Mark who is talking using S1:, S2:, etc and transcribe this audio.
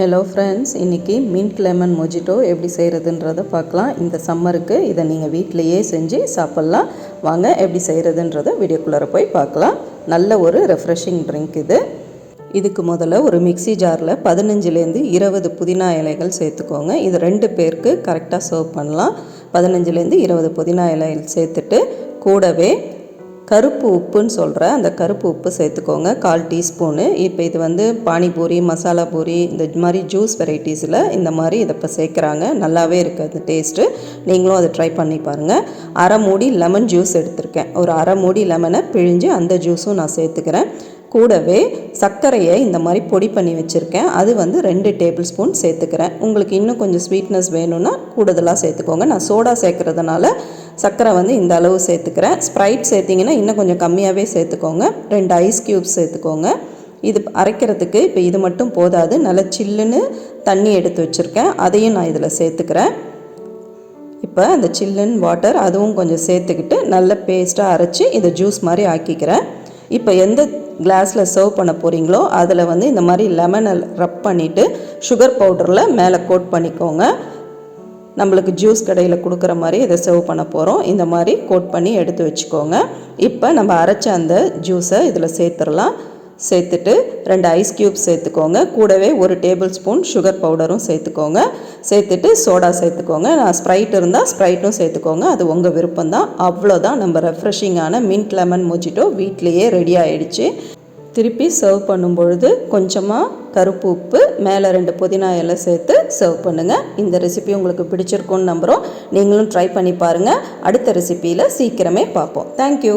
S1: Hello friends இன்றைக்கி mint lemon mojito எப்படி செய்கிறதுன்றதை பார்க்கலாம். இந்த சம்மருக்கு இதை நீங்கள் வீட்டிலையே செஞ்சு சாப்பிட்லாம். வாங்க எப்படி செய்கிறதுன்றதை வீடியோக்குள்ளார போய் பார்க்கலாம். நல்ல ஒரு ரெஃப்ரெஷிங் ட்ரிங்க் இது. இதுக்கு முதல்ல ஒரு மிக்ஸி ஜாரில் பதினஞ்சுலேருந்து இருபது புதினா இலைகள் சேர்த்துக்கோங்க. இது ரெண்டு பேருக்கு கரெக்டாக சர்வ் பண்ணலாம். பதினஞ்சுலேருந்து இருபது புதினா இலைகள் சேர்த்துட்டு கூடவே கருப்பு உப்புன்னு சொல்கிற அந்த கருப்பு உப்பு சேர்த்துக்கோங்க. கால் டீஸ்பூனு. இப்போ இது வந்து பானிபூரி மசாலா பூரி இந்த மாதிரி ஜூஸ் வெரைட்டிஸில் இந்த மாதிரி இதை இப்போ சேர்க்குறாங்க. நல்லாவே இருக்குது அந்த டேஸ்ட்டு. நீங்களும் அதை ட்ரை பண்ணி பாருங்கள் அரை மூடி லெமன் ஜூஸ் எடுத்திருக்கேன். ஒரு அரை மூடி லெமனை பிழிஞ்சு அந்த ஜூஸும் நான் சேர்த்துக்கிறேன். கூடவே சர்க்கரையை இந்த மாதிரி பொடி பண்ணி வச்சுருக்கேன். அது வந்து ரெண்டு டேபிள் ஸ்பூன் சேர்த்துக்கிறேன். உங்களுக்கு இன்னும் கொஞ்சம் ஸ்வீட்னஸ் வேணும்னா கூடுதலாக சேர்த்துக்கோங்க. நான் சோடா சேர்க்குறதுனால சர்க்கரை வந்து இந்த அளவு சேர்த்துக்கிறேன். ஸ்ப்ரைட் சேர்த்திங்கன்னா இன்னும் கொஞ்சம் கம்மியாகவே சேர்த்துக்கோங்க. ரெண்டு ஐஸ் க்யூப்ஸ் சேர்த்துக்கோங்க. இது அரைக்கிறதுக்கு இப்போ இது மட்டும் போதாது. நல்லா சில்லுன்னு தண்ணி எடுத்து வச்சுருக்கேன். அதையும் நான் இதில் சேர்த்துக்கிறேன். இப்போ அந்த சில்லுன்னு வாட்டர் அதுவும் கொஞ்சம் சேர்த்துக்கிட்டு நல்ல பேஸ்ட்டாக அரைச்சி இதை ஜூஸ் மாதிரி ஆக்கிக்கிறேன். இப்போ எந்த கிளாஸில் சர்வ் பண்ண போகிறீங்களோ அதில் வந்து இந்த மாதிரி லெமனை ரப் பண்ணிவிட்டு சுகர் பவுடரில் மேலே கோட் பண்ணிக்கோங்க. நம்மளுக்கு ஜூஸ் கடையில் கொடுக்குற மாதிரி இதை சர்வ் பண்ண போகிறோம் இந்த மாதிரி கோட் பண்ணி எடுத்து வச்சுக்கோங்க. இப்போ நம்ம அரைச்ச அந்த ஜூஸை இதில் சேர்த்துடலாம். சேர்த்துட்டு ரெண்டு ஐஸ் க்யூப் சேர்த்துக்கோங்க. கூடவே ஒரு டேபிள் ஸ்பூன் சுகர் பவுடரும் சேர்த்துக்கோங்க. சேர்த்துட்டு சோடா சேர்த்துக்கோங்க. நான் ஸ்ப்ரைட் இருந்தால் ஸ்ப்ரைட்டும் சேர்த்துக்கோங்க. அது உங்கள் விருப்பம் தான் அவ்வளோதான் நம்ம ரெஃப்ரெஷிங்கான மின்ட் லெமன் மொஜிட்டோ வீட்லேயே ரெடி ஆகிடுச்சு திருப்பி சர்வ் பண்ணும் பொழுது கொஞ்சமாக கருப்பு உப்பு மேலே ரெண்டு புதினா எல்லாம் சேர்த்து சர்வ் பண்ணுங்கள் இந்த ரெசிபி உங்களுக்கு பிடிச்சிருக்குன்னு நம்புகிறோம் நீங்களும் ட்ரை பண்ணி பாருங்கள் அடுத்த ரெசிப்பியில் சீக்கிரமே பார்ப்போம். தேங்க்யூ